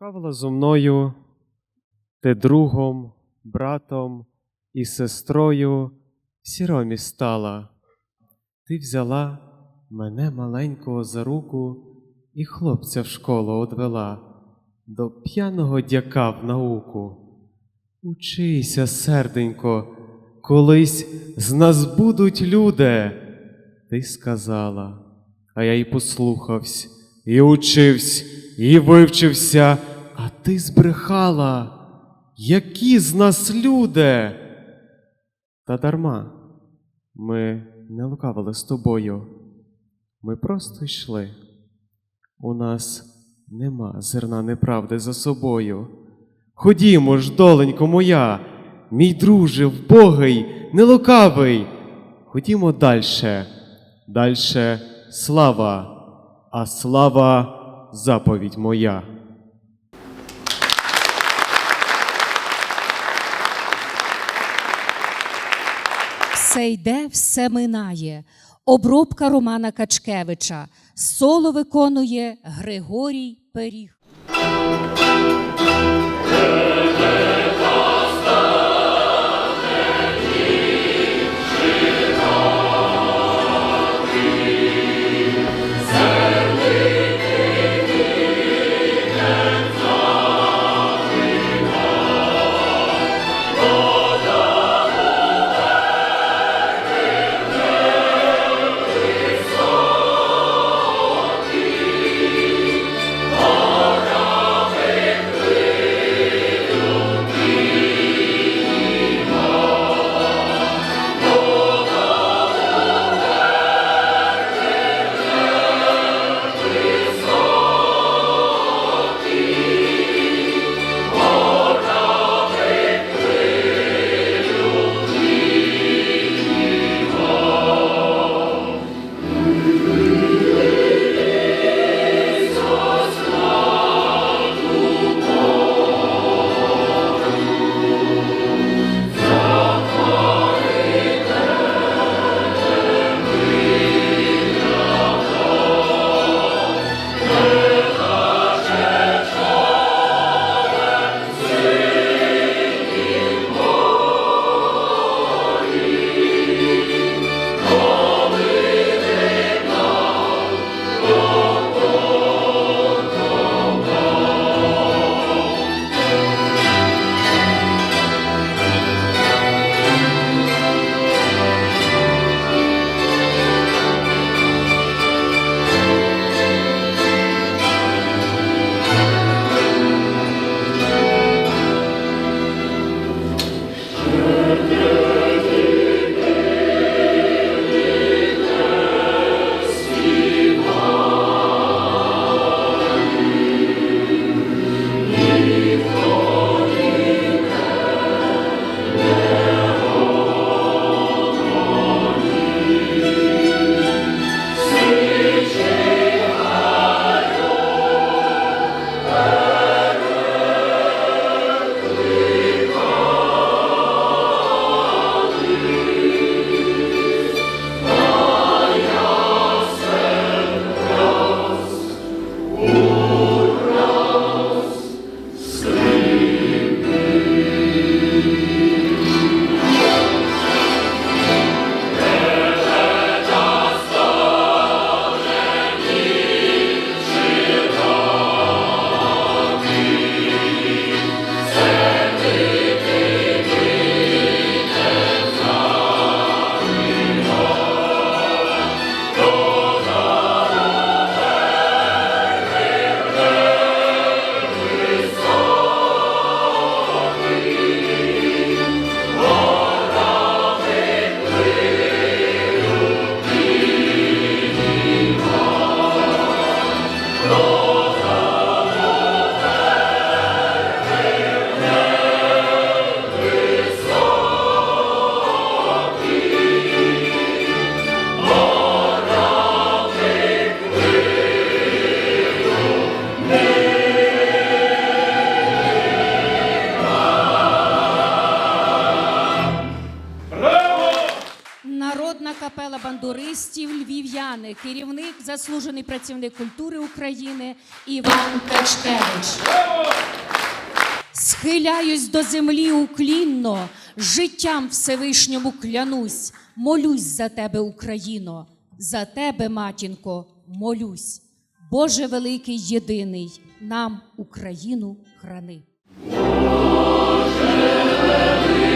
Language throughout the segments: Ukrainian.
лукавила зо мною, ти другом, братом і сестрою сіромі стала. Ти взяла мене маленького за руку і хлопця в школу одвела до п'яного дяка в науку. Учися, серденько, колись з нас будуть люди. Ти сказала, а я й послухавсь, і учився, і вивчився, ти збрехала. Які з нас люди? Та дарма, ми не лукавили з тобою. Ми просто йшли. У нас нема зерна неправди за собою. Ходімо ж, доленько моя, мій друже, вбогий, нелукавий. Ходімо дальше, дальше слава, а слава заповідь моя. Все йде, все минає. Обробка Романа Качкевича. Соло виконує Григорій Пиріг. Бандуристів Львів'яни, керівник, заслужений працівник культури України Іван Качкевич. Схиляюсь до землі уклінно, життям Всевишньому клянусь, молюсь за тебе, Україно, за тебе, матінко, молюсь. Боже великий єдиний, нам Україну храни. У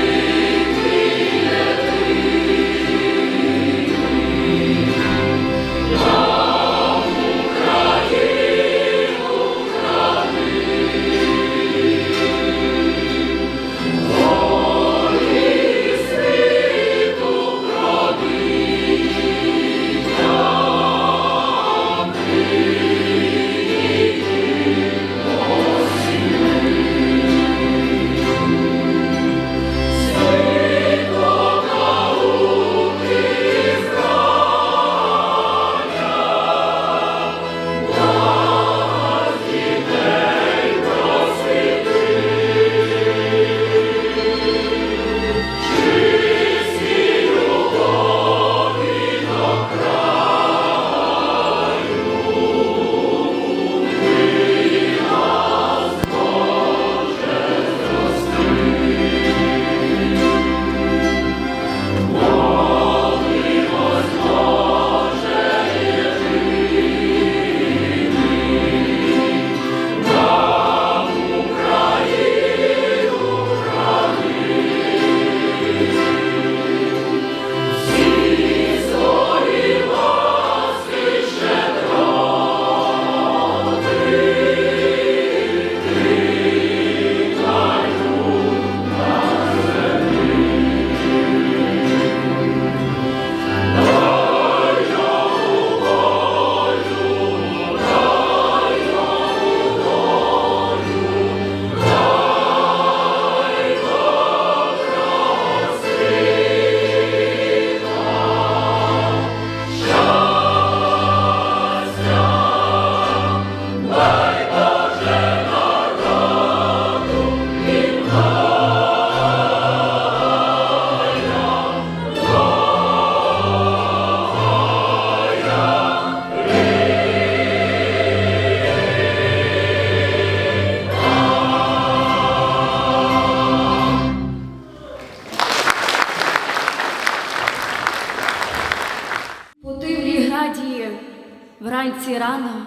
вранці рано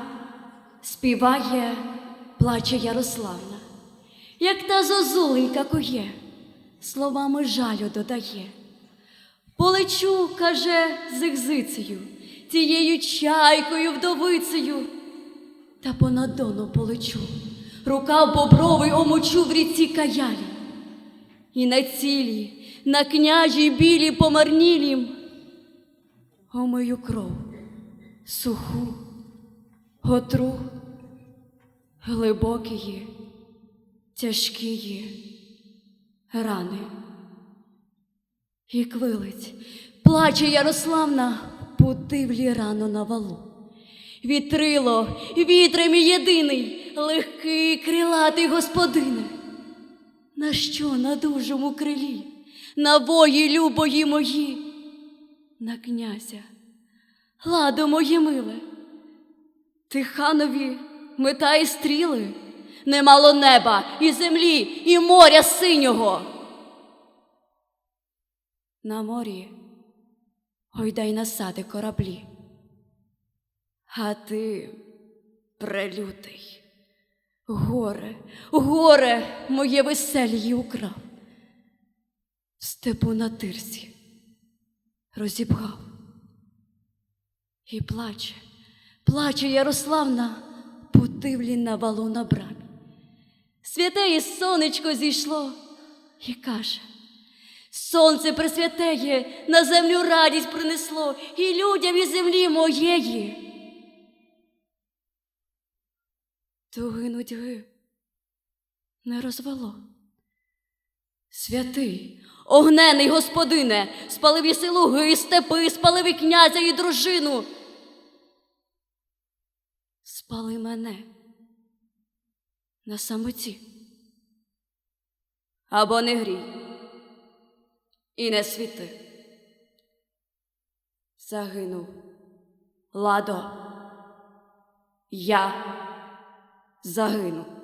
співає, плаче Ярославна, як та зозуленька кує, словами жалю додає. Полечу, каже, з ігзицею, тією чайкою вдовицею, та понад дону полечу, рукав бобровий омочу в ріці каялі. І на цілі, на княжій білі помарнілім омию кров, суху, готру, глибокії, тяжкії рани. І квилить, плаче Ярославна, путивлі рано на валу. Вітрило, вітре мій єдиний, легкий крилатий господине. На що на дужому крилі, на вої любої мої? на князя. Ладо моє миле, ти ханові мета і стріли, немало неба і землі, і моря синього. На морі гойдай насади кораблі. А ти, прелютий, горе, горе моє веселії украв, степу на тирсі розібгав. І плаче, плаче Ярославна, путивлі на валу на брамі. Святеє сонечко зійшло і каже: Сонце пресвятеє, на землю радість принесло і людям із землі моєї. Туги нудьги не розвело. Святий, огнений господине, спалив і селуги, і степи, спалив і князя і дружину. Спали мене на самоті. Або не грій і не світи. Загинув ладо. Я загину.